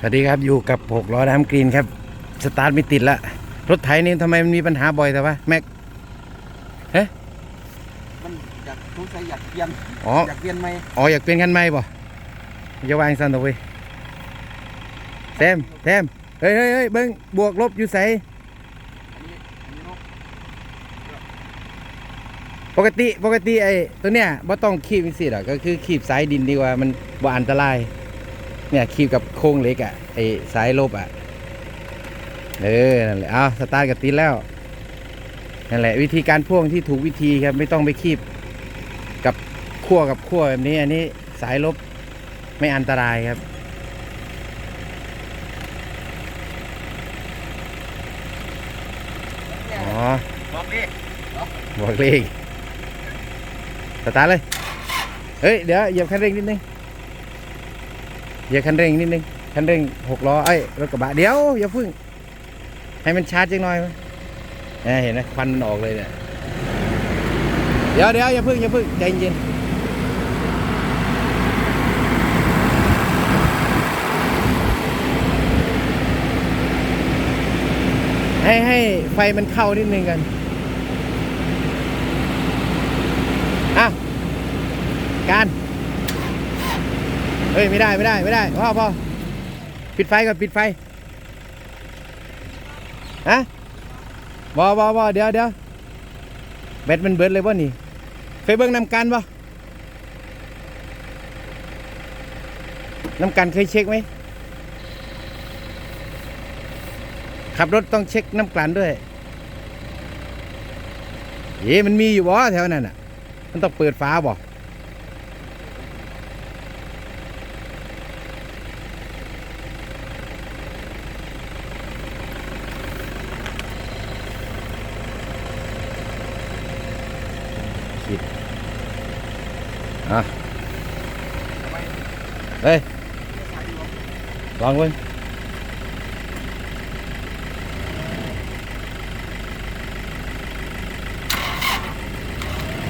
สวัสดีครับอยู่กับหกล้อน้ำกรีนครับสตาร์ทไม่ติดละรถไถนี่ทำไมมันมีปัญหาบ่อยแต่ว่าแม็กมันอยากทุกใจอยากเปลี่ยนอ๋ออยากเปลี่ยนไหมอ๋ออยากเปลี่ยนคันใหม่บ่อย่าวางสั่นตัวเว้ยแซมแซมเฮ้ยเฮ้ยเฮ้ยเบิ้งบวกลบอยู่ใสอันนี้อันนี้เนาะปกติปกติไอ้ตัวเนี้ยบ่ต้องคีบสิหรอกก็คือคีบสายดินดีกว่ามันบ่อันตราย เนี่ยคีบกับโครงเล็กอะไอ้สายลบอะเออนั่นแหละเอาสตาร์ทกับติดแล้วนั่นแหละวิธีการพ่วงที่ถูกวิธีครับไม่ต้องไปคีบกับขั้วกับขั้วแบบนี้ อันนี้สายลบไม่อันตรายครับอ๋อบอกดิบอกเลขสตาร์ทเลย เฮ้ย เดี๋ยวเหยียบคันเร่งนิดนึง เหยียบคันเร่งนิดนึงคันเร่งหกล้อเอ้รถกระบะเดี๋ยวอย่าพึ่ง ให้มันชาร์จจังหน่อยมั้ยเนี่ยเห็นไหมควันมันออกเลยเนี่ยเดี๋ยวเดี๋ยวอย่าพึ่งอย่าพึ่งใจเย็นให้ให้ไฟมันเข้านิดนึงกัน อะการ เฮ้ยไม่ได้ไม่ได้ไม่ได้พ่อพ่อปิดไฟก่อนปิดไฟฮะบอบอบอเดี๋ยวเดี๋ยวแบตมันเบิดเลยบ่นี่เคยเบิ่งนำกันบ่นำกันเคยเช็คไหมขับรถต้องเช็คน้ำกลั่นด้วยเอ๊มันมีอยู่บ่แถวนั้นน่ะ มันต้องเปิดฟ้าบ่ อะเฮ้ยลองเว้ย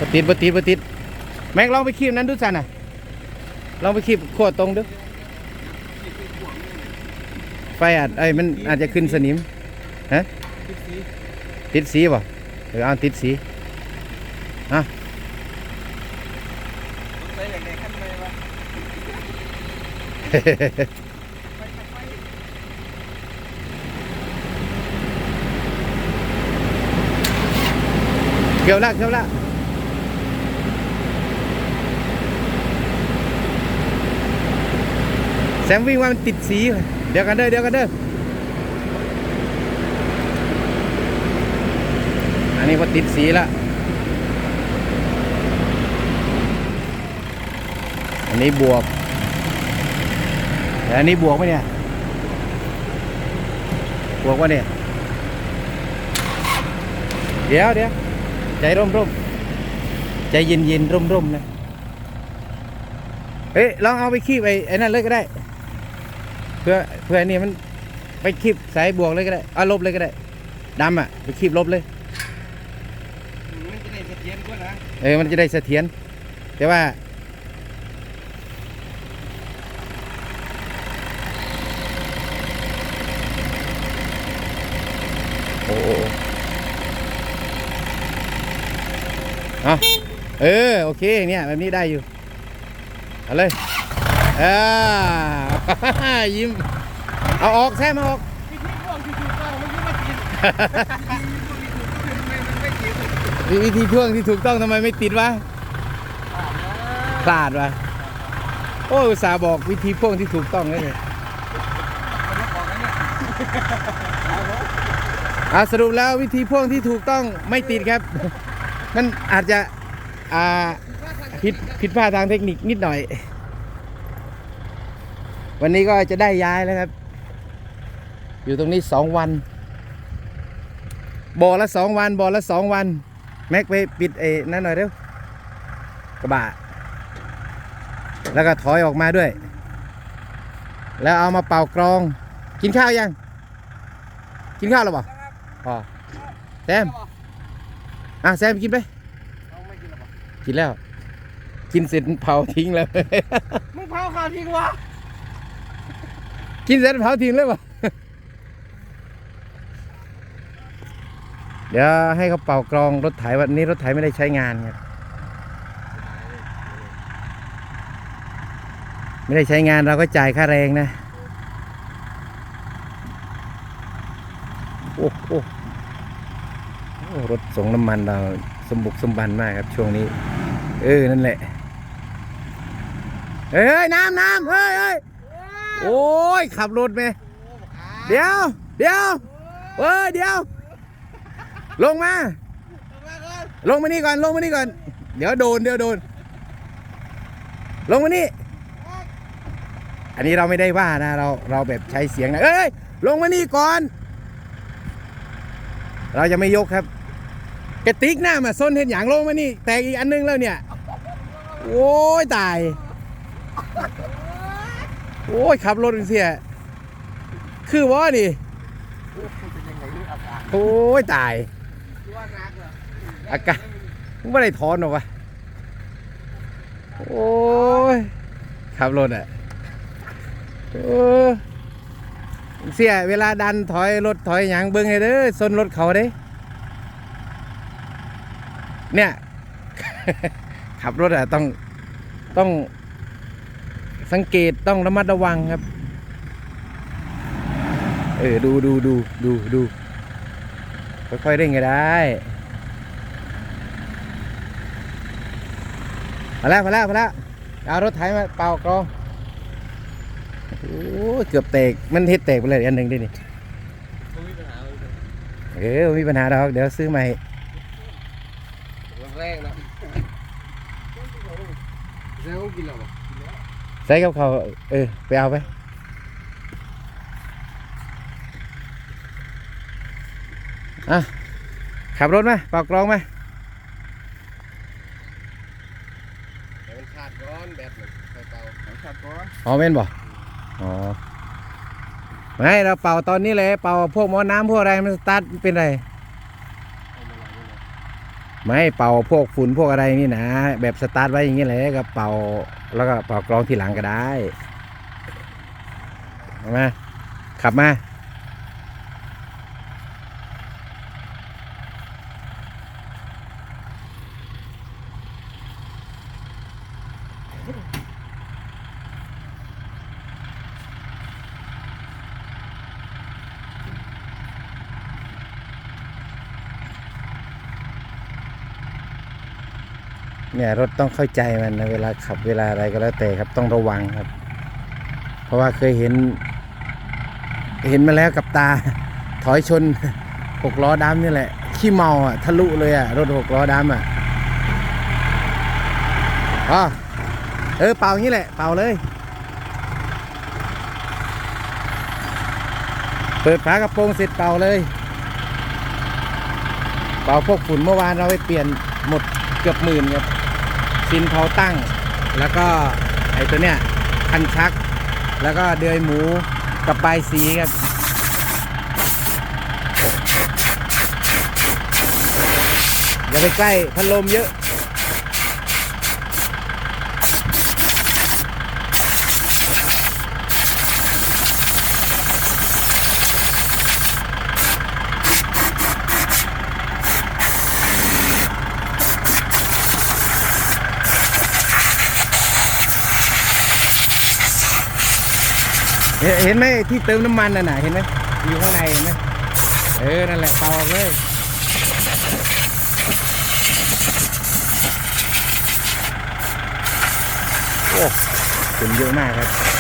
บติดบติดบติด แม็กลองไปคีบนั้นดูสันน่ะ ลองไปคีบขั้วตรงดู ไฟอาจไอ้ยมันอาจจะขึ้นสนิม ฮะ ติดสีติดสีป่ะเออเอาติดสีทุกใจอยากได้ขั้นไหนวะ เกี่ยวละเกี่ยวละแซมวิ่งว่ามันติดสี เดี๋ยวกันเด้อเดี๋ยวกันเด้ออันนี้พอติดสีละอันนี้บวก แต่อันนี้บวกไหมเนี่ย บวกวะเนี่ย เดี๋ยวเดี๋ยวใจร่มร่มใจเย็นเย็นร่มร่มนะเฮ้ยลองเอาไปคีบไอ้ไอ้นั่นเลยก็ได้ เพื่อเพื่ออันนี้มันไปคีบสายบวกเลยก็ได้เอาลบเลยก็ได้ดำอะไปคีบลบเลยมันจะได้เสถียรกว่านะเออมันจะได้เสถียรแต่ว่าโอ้โอ้โอ้ เอาเออ โอเค เนี่ย แบบนี้ได้อยู่ เอาเลยอ่ายิ้ม เอาออกแซ่มาออกวิธีพวกที่ถูกต้องมันคือมาติดมันไม่ติดวิธีพ่วงที่ถูกต้องทำไมไม่ติดวะพลาดวะโอ้อุตส่าห์บอกวิธีพ่วงที่ถูกต้องเลยเนี่ย อะสรุปแล้ววิธีพ่วงที่ถูกต้องไม่ติดครับมันอาจจะอ่าผิดผิดพลาดทางเทคนิคนิดหน่อย วันนี้ก็จะได้ย้ายแล้วครับ อยู่ตรงนี้สองวันบ่อละสองวันบ่อละสองวัน แม็กไปปิดไอ้นั่นหน่อยเร็วกระบะแล้วก็ถอยออกมาด้วย แล้วเอามาเป่ากรอง กินข้าวยัง กินข้าวแล้วเปล่า พอแซมอะแซมกินไปเอาไม่กินหรอปะกินแล้ว กินเสร็จเผาทิ้งแล้วมึงเผาข้าวทิ้งวะกินเสร็จเผาทิ้งเลยป่ะเดี๋ยวให้เขาเป่ากรองรถไถวันนี้รถไถไม่ได้ใช้งานครับไม่ได้ใช้งานเราก็จ่ายค่าแรงนะ อ้โหโอ้รถส่งน้ำมันเราสมบุกสมบันมากครับช่วงนี้ เออ นั่นแหละเฮ้ยน้ำน้ำเฮ้ยเฮ้ยโอ้ย ขับรถไหมเดี๋ยว เดี๋ยวเฮ้ยเดี๋ยว ลงมา ลงมานี่ก่อนลงมานี่ก่อน เดี๋ยวโดนเดี๋ยวโดน ลงมานี่ อันนี้เราไม่ได้ว่านะ เราเราแบบใช้เสียงนะเอ้ยลงมานี่ก่อน เราจะไม่ยกครับกระติกหน้ามาส้นเห็นอย่างลงมานี่ แตกอีกอันนึงแล้วเนี่ย โอ้ยตาย โอ้ยขับรถเสีย คือว่านี่โอ้ยตาย อากาศไม่ได้ถอนหรอวะ โอ้ยขับรถอะ เออ เสียเวลาดันถอยรถถอยอย่างเบิ้งให้เด้อซนรถเขาเด้ เนี่ย ขับรถอะต้องต้องสังเกตต้องระมัดระวังครับ เออดูดูดูดูดูค่อยๆเร่งก็ได้มาแล้วมาแล้วมาแล้วเอารถไถมาเป่ากรอง โอ้ยเกือบแตกมันเฮ็ดแตกไปเลยอันหนึ่งดินี่เออไม่มีปัญหาดอกเดี๋ยวซื้อใหม่แรกนะแล้วกินแล้วบ่ใส่กับเขาวเออไปเอาไปอะขับรถไหมเป่ากรองไหมเดี๋ยวมันขาดก้อนแบตมันไปเป่าขาดก้อนอ๋อเม่นบ่อ๋ อไม่เราเป่าตอนนี้เลยเป่าพวกหมอน้ำพวกอะไรมันสตาร์ทเป็นไรไม่เป่าพวกฝุ่นพวกอะไรนี่นะแบบสตาร์ทไว้อย่างนี้เลยก็เป่าแล้วก็เป่ากรองทีหลังก็ได้มาขับมา เนี่ยรถต้องเข้าใจมันนะเวลาขับเวลาอะไรก็แล้วแต่ครับต้องระวังครับ เพราะว่าเคยเห็น เห็นมาแล้วกับตา ถอยชนหกล้อดำนี่แหละ ขี้เมาอะทะลุเลยอะรถหกล้อดำอะอ๋อเออเป่าอย่างนี้แหละเป่าเลย เปิดฝากระโปรงเสร็จเป่าเลย เป่าพวกฝุ่นเมื่อวานเราไปเปลี่ยนหมดเกือบหมื่นครับ ซินเผาตั้ง แล้วก็ไอ้ตัวเนี้ยคันชัก แล้วก็เดือยหมูกับปลายสีครับอย่าไปใกล้พัดลมเยอะ เห็นไหมที่เติมน้ำมันน่ะนะเห็นไหมอยู่ข้างในเห็นไหมเออ นั่นแหละเป่าอกเลยโอ้ฝุ่นเยอะมากครับ